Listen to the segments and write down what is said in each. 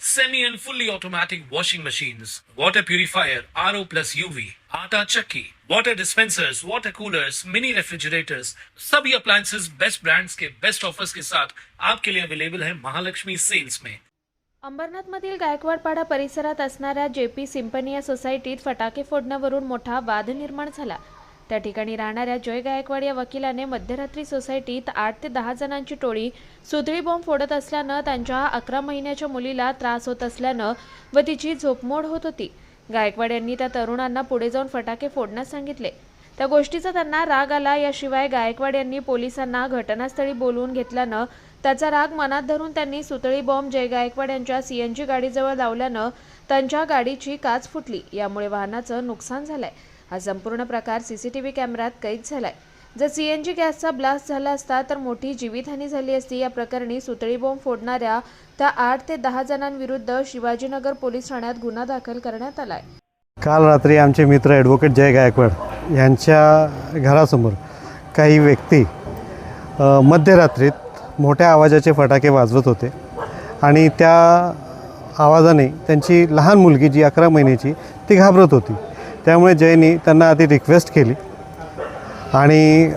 semi and fully automatic washing machines, water purifier, RO plus UV, आटा chakki, water dispensers, water coolers, mini refrigerators, सभी appliances best brands के best offers के साथ आपके लिए available है महालक्ष्मी सेल्स में अंबरनाथमधील गायकवाडपाडा परिसरात असणाऱ्या जे पी सिम्पनी सोसायटीत फटाके फोडण्यावरून मोठा वाद निर्माण झाला त्या ठिकाणी राहणाऱ्या जय गायकवाड या वकिलाने मध्यरात्री सोसायटीत आठ ते दहा जणांची टोळी सुतळी बॉम्ब फोडत असल्यानं त्यांच्या अकरा महिन्याच्या मुलीला त्रास होत असल्यानं व तिची झोपमोड होत होती. गायकवाड यांनी त्या तरुणांना पुढे जाऊन फटाके फोडण्यास सांगितले. त्या गोष्टीचा त्यांना राग आला. याशिवाय गायकवाड यांनी पोलिसांना घटनास्थळी बोलवून घेतल्यानं त्याचा राग मनात धरून त्यांनी सुतळी बॉम्ब जय गायकवाड यांच्या सीएनजी गाडीजवळ लावल्यानं त्यांच्या गाडीची काच फुटली. यामुळे वाहनाचं नुकसान झालंय. हा संपूर्ण प्रकार सीसीटीव्ही कॅमेऱ्यात कैद झालाय. जर सी एन जी गॅसचा ब्लास्ट झाला असता तर मोठी जीवितहानी झाली असती. या प्रकरणी सुतळी बॉम्ब फोडणाऱ्या त्या आठ ते दहा जणांविरुद्ध शिवाजीनगर पोलीस ठाण्यात गुन्हा दाखल करण्यात आलाय. काल रात्री आमचे मित्र ॲडव्होकेट जय गायकवाड यांच्या घरासमोर काही व्यक्ती मध्यरात्रीत मोठ्या आवाजाचे फटाके वाजवत होते आणि त्या आवाजाने त्यांची लहान मुलगी जी अकरा महिन्याची ती घाबरत होती. त्यामुळे जयनी त्यांना आधी रिक्वेस्ट केली. आणि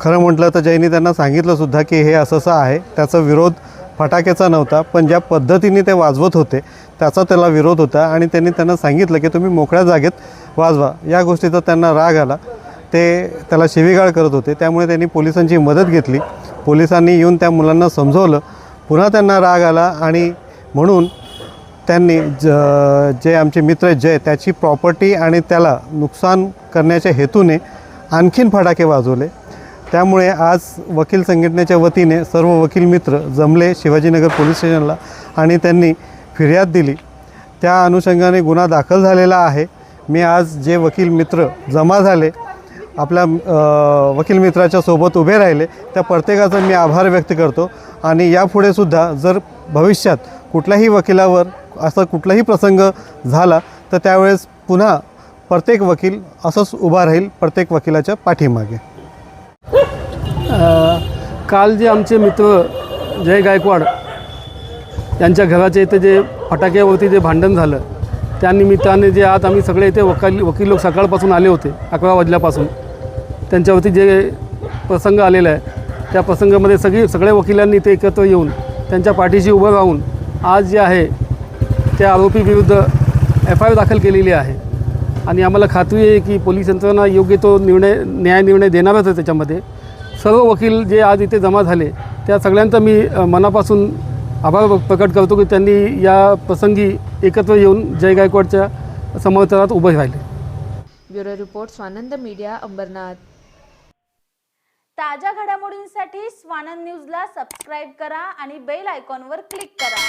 खरं म्हटलं तर जयनी त्यांना सांगितलंसुद्धा की हे असं असं आहे. त्याचा विरोध फटाक्याचा नव्हता पण ज्या पद्धतीने ते वाजवत होते त्याचा त्याला विरोध होता. आणि त्यांनी त्यांना सांगितलं की तुम्ही मोकळ्या जागेत वाजवा. या गोष्टीचा त्यांना राग आला. ते त्याला शिवीगाळ करत होते. त्यामुळे त्यांनी पोलिसांची मदत घेतली. पोलिसांनी येऊन त्या मुलांना समजवलं. पुन्हा त्यांना राग आला आणि म्हणून त्यांनी ज जे आमचे मित्र जय त्याची प्रॉपर्टी आणि त्याला नुकसान करण्याच्या हेतूने आणखीन फटाके वाजवले. त्यामुळे आज वकील संघटनेच्या वतीने सर्व वकील मित्र जमले शिवाजीनगर पोलीस स्टेशनला आणि त्यांनी फिर्याद दिली. त्या अनुषंगाने गुन्हा दाखल झालेला आहे. मी आज जे वकील मित्र जमा झाले आपल्या वकील मित्राच्या सोबत उभे राहिले त्या प्रत्येकाचा मी आभार व्यक्त करतो. आणि यापुढे सुद्धा जर भविष्यात कुठल्याही वकिलावर असा कुठलाही प्रसंग झाला तर त्यावेळेस पुन्हा प्रत्येक वकील असंच उभा राहील प्रत्येक वकिलाच्या पाठीमागे. काल जे आमचे मित्र जय गायकवाड यांच्या घराच्या इथे जे फटाक्यावरती जे भांडण झालं त्या निमित्ताने जे आज आम्ही सगळे इथे वकील वकील लोक सकाळपासून आले होते अकरा वाजल्यापासून. त्यांच्यावरती जे प्रसंग आलेला आहे त्या प्रसंगामध्ये सगळी सगळ्या वकिलांनी इथे एकत्र येऊन त्यांच्या पाठीशी उभं राहून आज जे आहे त्या आरोपीविरुद्ध एफ आय आर दाखल केलेली आहे. आणि आम्हाला खात्री आहे की पोलीस यंत्रणा योग्य तो निर्णय न्याय निर्णय देणारच आहे त्याच्यामध्ये. सर्व वकील जे आज इथे जमा झाले त्या सगळ्यांचा मी मनापासून आभार प्रकट करतो की त्यांनी या प्रसंगी एकत्र येऊन जय गायकवाडच्या समर्थनात उभे राहिले. Bureau report Swanand media Ambernath. ताज्या घडामोडींसाठी स्वानंद न्यूजला सबस्क्राईब करा आणि बेल आयकॉनवर क्लिक करा.